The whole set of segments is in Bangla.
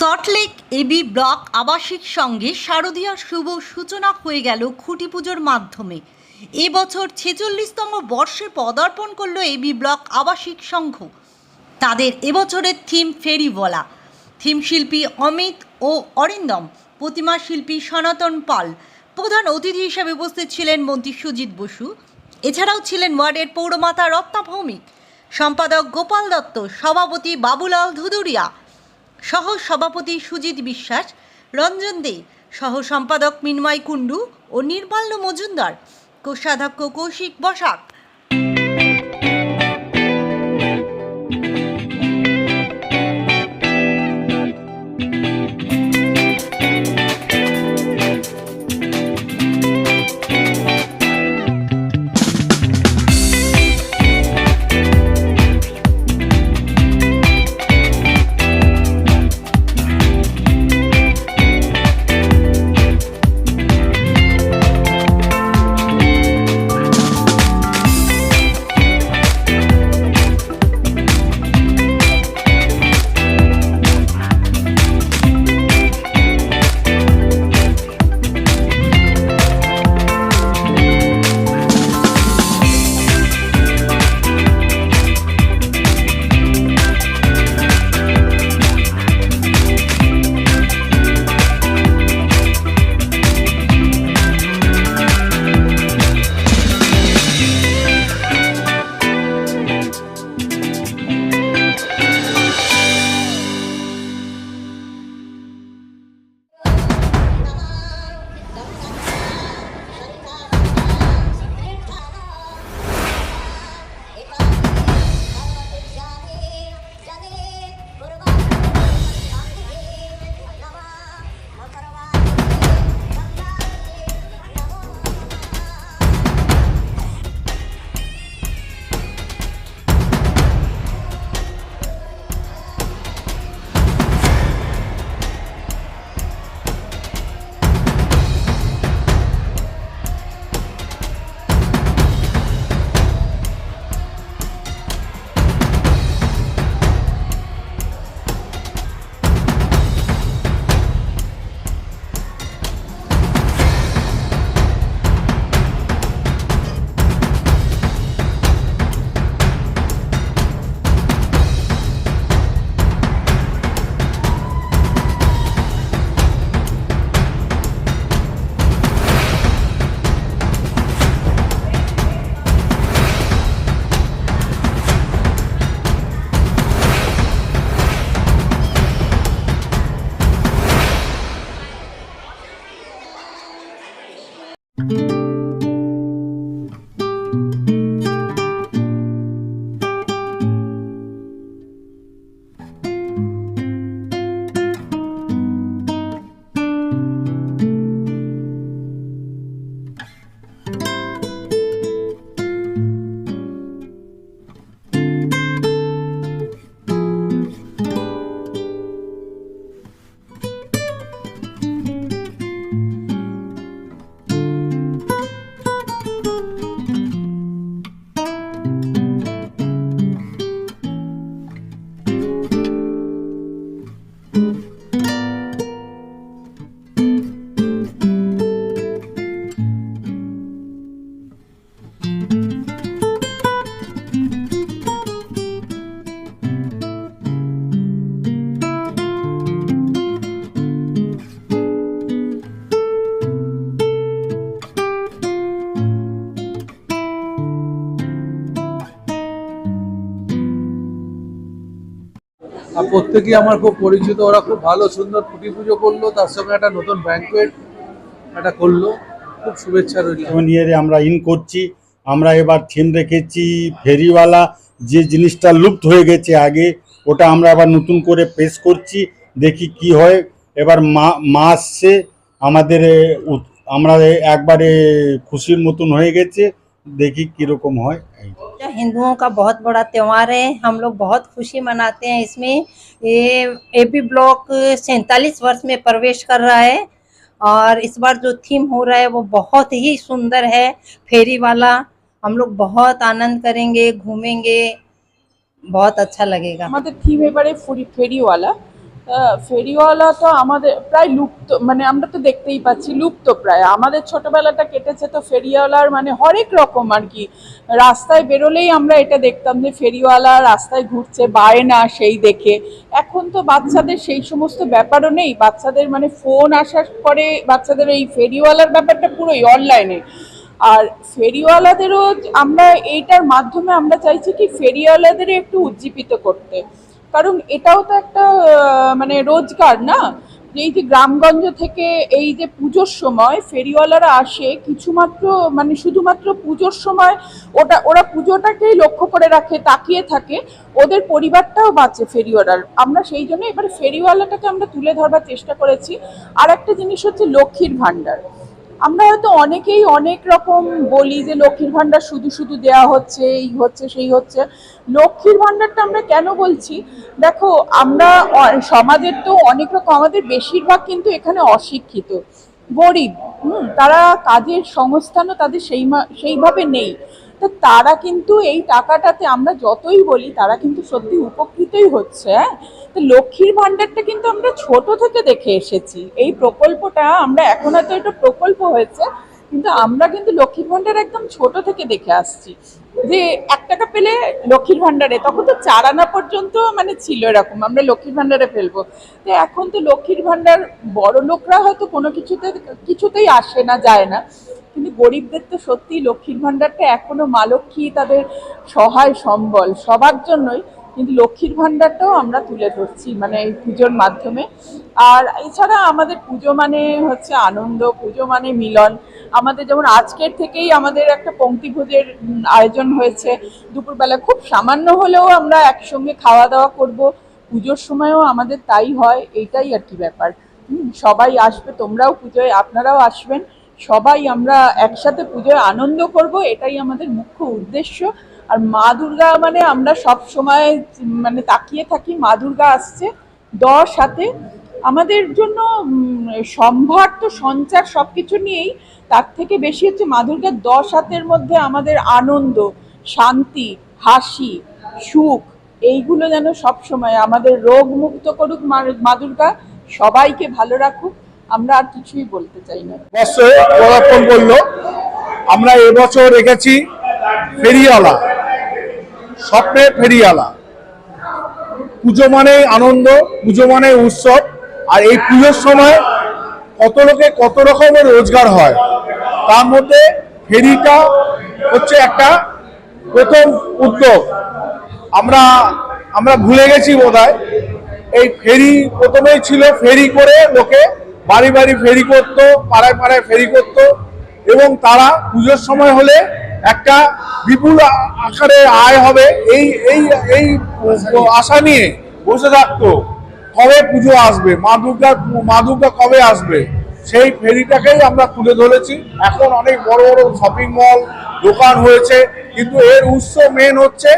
সল্টলেক এবি ব্লক আবাসিক সঙ্গে শারদীয়ার শুভ সূচনা হয়ে গেল খুঁটি পুজোর মাধ্যমে। এবছর ছেচল্লিশতম বর্ষে পদার্পণ করল এবি ব্লক আবাসিক সংঘ। তাদের এবছরের থিম ফেরিওয়ালা থিম শিল্পী অমিত ও অরিন্দম, প্রতিমা শিল্পী সনাতন পাল, প্রধান অতিথি হিসেবে উপস্থিত ছিলেন মন্ত্রী সুজিত বসু। এছাড়াও ছিলেন ওয়ার্ডের পৌরমাতা রত্না ভৌমিক, সম্পাদক গোপাল দত্ত, সভাপতি বাবুলাল ধুদুরিয়া সহ সভাপতি সুজিত বিশ্বাস, রঞ্জন দে সহ সম্পাদক মিনময় কুণ্ডু ও নির্মাল্য মজুমদার, কোষাধ্যক্ষ কৌশিক বসাক। আর প্রত্যেকেই আমার খুব পরিচিত, ওরা খুব ভালো, সুন্দর খুঁটি পুজো করল, তার সঙ্গে একটা নতুন ব্যাঙ্কুয়েট একটা করল। খুব শুভেচ্ছা সেভেন আমরা ইন করছি, আমরা এবার থিম রেখেছি, ফেরিওয়ালা যে জিনিসটা লুপ্ত হয়ে গেছে আগে, ওটা আমরা আবার নতুন করে পেশ করছি, দেখি কি হয়। এবার মা মা আসছে, আমাদের আমরা একবারে খুশির মতন হয়ে গেছে, দেখি কীরকম হয়। जो हिंदुओं का बहुत बड़ा त्यौहार है, हम लोग बहुत खुशी मनाते हैं इसमें। ये ए पी ब्लॉक सैंतालीस वर्ष में प्रवेश कर रहा है और इस बार जो थीम हो रहा है वो बहुत ही सुंदर है, फेरी वाला। हम लोग बहुत आनंद करेंगे, घूमेंगे, बहुत अच्छा लगेगा। मतलब थीम है बड़े फेरी वाला। ফেরিওয়ালা তো আমাদের প্রায় লুপ্ত মানে আমরা তো দেখতেই পাচ্ছি লুপ্ত প্রায়। আমাদের ছোটবেলাটা কেটেছে তো ফেরিওয়ালার মানে হরেক রকম আর কি। রাস্তায় বেরোলেই আমরা এটা দেখতাম যে ফেরিওয়ালা রাস্তায় ঘুরছে বায়না সেই দেখে। এখন তো বাচ্চাদের সেই সমস্ত ব্যাপারও নেই। বাচ্চাদের মানে ফোন আসার পরে বাচ্চাদের এই ফেরিওয়ালার ব্যাপারটা পুরোই অনলাইনে। আর ফেরিওয়ালাদেরও আমরা এইটার মাধ্যমে আমরা চাইছি কি ফেরিওয়ালাদেরও একটু উজ্জীবিত করতে। কারণ এটাও তো একটা মানে রোজগার, না? এই যে গ্রামগঞ্জ থেকে এই যে পুজোর সময় ফেরিওয়ালারা আসে, কিছুমাত্র মানে শুধুমাত্র পুজোর সময় ওটা, ওরা পুজোটাকেই লক্ষ্য করে রাখে, তাকিয়ে থাকে, ওদের পরিবারটাও বাঁচে ফেরিওয়ালার। আমরা সেই জন্য এবারে ফেরিওয়ালাটাকে আমরা তুলে ধরবার চেষ্টা করেছি। আর একটা জিনিস হচ্ছে লক্ষ্মীর ভাণ্ডার। আমরা হয়তো অনেকেই অনেক রকম বলি যে লক্ষ্মীর ভাণ্ডার শুধু শুধু দেয়া হচ্ছে, এই হচ্ছে, সেই হচ্ছে। লক্ষ্মীর ভাণ্ডারটা আমরা কেন বলছি? দেখো, আমরা সমাজের তো অনেক রকম, আমাদের বেশিরভাগ কিন্তু এখানে অশিক্ষিত, গরিব, হুম, তারা কাজের সংস্থানও তাদের সেই সেইভাবে নেই। তো তারা কিন্তু এই টাকাটাতে আমরা যতই বলি, তারা কিন্তু সত্যি উপকৃতই হচ্ছে হ্যাঁ? তো লক্ষ্মীর ভাণ্ডারটা কিন্তু আমরা ছোট থেকে দেখে এসেছি। এই প্রকল্পটা আমরা এখন হয়তো এটা প্রকল্প হয়েছে, কিন্তু আমরা কিন্তু লক্ষ্মীর ভাণ্ডার একদম ছোট থেকে দেখে আসছি। যে এক টাকা পেলে লক্ষ্মীর ভাণ্ডারে, তখন তো চার আনা পর্যন্ত মানে ছিল এরকম, আমরা লক্ষ্মীর ভাণ্ডারে ফেলব। তো এখন তো লক্ষ্মীর ভাণ্ডার বড় লোকরা হয়তো কোনো কিছুতে, কিছুতেই আসে না, যায় না। কিন্তু গরিবদের তো সত্যি লক্ষ্মীর ভাণ্ডারটা এখনও মা লক্ষ্মী তাদের সহায় সম্বল সবার জন্যই, কিন্তু লক্ষ্মীর ভাণ্ডারটাও আমরা তুলে ধরছি মানে এই পুজোর মাধ্যমে। আর এছাড়া আমাদের পুজো মানে হচ্ছে আনন্দ, পুজো মানে মিলন। আমাদের যেমন আজকের থেকেই আমাদের একটা পঙ্ক্তি ভোজের আয়োজন হয়েছে। দুপুরবেলা খুব সামান্য হলেও আমরা একসঙ্গে খাওয়া দাওয়া করব। পুজোর সময়ও আমাদের তাই হয় এইটাই আর কি ব্যাপার। সবাই আসবে, তোমরাও পুজোয়, আপনারাও আসবেন। সবাই আমরা একসাথে পুজোয় আনন্দ করব, এটাই আমাদের মুখ্য উদ্দেশ্য। আর মা দুর্গা মানে আমরা সব সময় মানে তাকিয়ে থাকি, মা দুর্গা আসছে দশ হাতে। আমাদের জন্য সম্ভার তো সঞ্চার সব কিছু নিয়েই, তার থেকে বেশি হচ্ছে মা দুর্গার দশ হাতের মধ্যে আমাদের আনন্দ, শান্তি, হাসি, সুখ, এইগুলো যেন সব সময় আমাদের রোগ মুক্ত করুক মা- মা দুর্গা। সবাইকে ভালো রাখুক। আমরা আর কিছুই বলতে চাই না। পদার্পণ করল। আমরা এবছর রেখেছি ফেরিওয়ালা, স্বপ্নের ফেরিওয়ালা। পুজো মানে আনন্দ, পুজো মানে উৎসব। আর এই পুজোর সময় কত লোকে কত রকমের রোজগার হয়, তার মধ্যে ফেরিটা হচ্ছে একটা প্রথম উদ্যোগ। আমরা আমরা ভুলে গেছি বোধহয়, এই ফেরি প্রথমেই ছিল ফেরি করে লোকে বাড়ি বাড়ি ফেরি করতো, পাড়ায় পাড়ায় ফেরি করতো, এবং তারা পুজোর সময় হলে একটা বিপুল আকারে আয় হবে, এই এই এই আশা নিয়ে বসে থাকতো। কবে পুজো আসবে? মা দুর্গা মা দুর্গা কবে আসবে? সেই ফেরিটাকেই আমরা তুলে ধরেছি। এখন অনেক বড় বড় শপিং মল দোকান হয়েছে, কিন্তু এর উৎস মেন হচ্ছে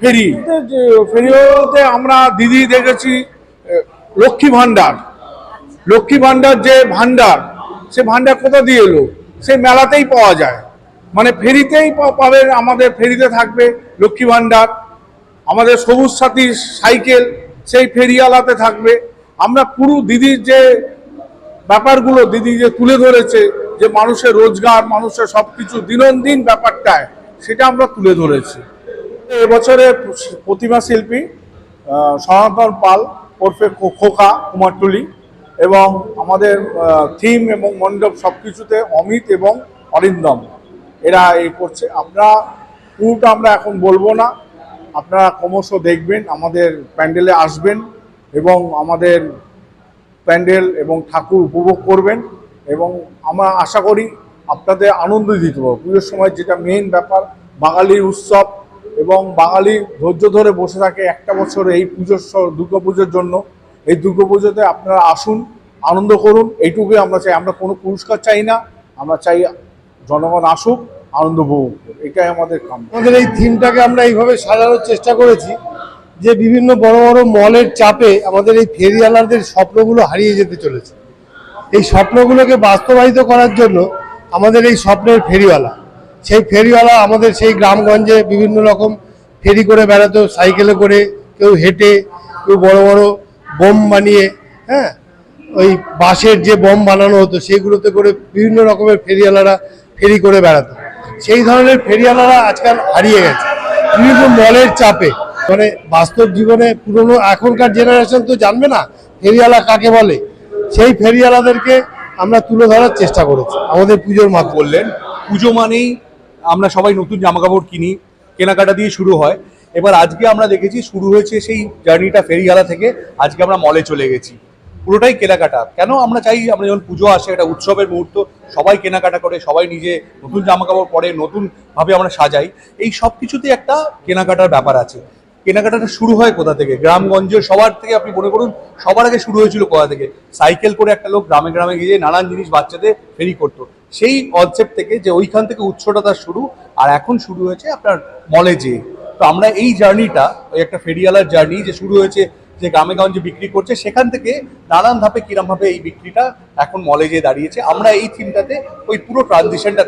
ফেরি। যে ফেরিতে আমরা দিদি দেখেছি লক্ষ্মী ভাণ্ডার। লক্ষ্মী ভাণ্ডার যে ভাণ্ডার, সে ভাণ্ডার কোথা দিয়ে এলো? সে মেলাতেই পাওয়া যায়। মানে ফেরিতেই পা- পাবেন আমাদের ফেরিতে থাকবে লক্ষ্মী ভাণ্ডার। আমাদের সবুজ সাথী সাইকেল, সেই ফেরিওয়ালাতে থাকবে। আমরা পুরো দিদির যে ব্যাপারগুলো, দিদি যে তুলে ধরেছে, যে মানুষের রোজগার, মানুষের সব কিছু দিনন্দিন ব্যাপারটায়, সেটা আমরা তুলে ধরেছি। এবছরে প্রতিমা শিল্পী সনাতন পাল, ওরফে খোকা কুমারটুলি এবং আমাদের থিম এবং মণ্ডপ সব কিছুতে অমিত এবং অরিন্দম। এরা এই করছে। আমরা, পুরোটা আমরা এখন বলব না। আপনারা ক্রমশ দেখবেন, আমাদের প্যান্ডেলে আসবেন এবং আমাদের প্যান্ডেল এবং ঠাকুর উপভোগ করবেন এবং আমরা আশা করি আপনাদের আনন্দ দিতে পারব। পুজোর সময় যেটা মেইন ব্যাপার, বাঙালির উৎসব এবং বাঙালি ধৈর্য ধরে বসে থাকে একটা বছর এই পুজোর স- দুর্গাপুজোর জন্য। এই দুর্গাপুজোতে আপনারা আসুন, আনন্দ করুন, এইটুকুই আমরা চাই। আমরা কোনো পুরস্কার চাই না, আমরা চাই জনগণ আসুক, আনন্দ উপভোগ। এটাই আমাদের কাম আমাদের এই থিমটাকে আমরা এইভাবে সাজানোর চেষ্টা করেছি যে বিভিন্ন বড় বড় মলের চাপে আমাদের এই ফেরিওয়ালাদের স্বপ্নগুলো হারিয়ে যেতে চলেছে। এই স্বপ্নগুলোকে বাস্তবায়িত করার জন্য আমাদের এই স্বপ্নের ফেরিওয়ালা, সেই ফেরিওয়ালা আমাদের সেই গ্রামগঞ্জে বিভিন্ন রকম ফেরি করে বেড়াতো, সাইকেলে করে কেউ হেঁটে, কেউ বড় বড় বোম বানিয়ে হ্যাঁ ওই বাঁশের যে বোম বানানো হতো, সেগুলোতে করে বিভিন্ন রকমের ফেরিওয়ালারা ফেরি করে বেড়াতো। সেই ধরনের ফেরিওয়ালারা আজকাল হারিয়ে গেছে। বিভিন্ন মলের চাপে। মানে বাস্তব জীবনে পুরনো এখনকার জেনারেশন তো জানবে না ফেরিওয়ালা কাকে বলে। সেই ফেরিওয়ালাদেরকে আমরা তুলে ধরার চেষ্টা করেছি, আমাদের পুজোর মাধ্যমে। বললেন, পুজো মানেই আমরা সবাই নতুন জামা কাপড় কিনি, কেনাকাটা দিয়ে শুরু হয়। এবার আজকে আমরা দেখেছি শুরু হয়েছে সেই জার্নিটা ফেরিয়ালা থেকে, আজকে আমরা মলে চলে গেছি। পুরোটাই কেনাকাটা। কেন আমরা চাই আমরা যখন পুজো আসে, একটা উৎসবের মুহূর্ত, সবাই কেনাকাটা করে, সবাই নিজে নতুন জামা কাপড় পরে, নতুনভাবে আমরা সাজাই, এই সব কিছুতে একটা কেনাকাটার ব্যাপার আছে। কেনাকাটাটা শুরু হয় কোথা থেকে? গ্রামগঞ্জের সবার থেকে আপনি মনে করুন, সবার আগে শুরু হয়েছিল কোথা থেকে? সাইকেল করে একটা লোক গ্রামে গ্রামে গিয়ে নানান জিনিস বাচ্চাদের ফেরি করতো। সেই কনসেপ্ট থেকে যে ওইখান থেকে উৎসটা তার শুরু, আর এখন শুরু হয়েছে আপনার মলে যেয়ে। তো আমরা এই জার্নিটা, ওই একটা ফেরিয়ালার জার্নি যে শুরু হয়েছে, যে গ্রামে গঞ্জে বিক্রি করছে, সেখান থেকে নানান ধাপে কিরমভাবে এই বিক্রিটা এখন মলে যেয়ে দাঁড়িয়েছে। আমরা এই থিমটাতে ওই পুরো ট্রানজিশনটা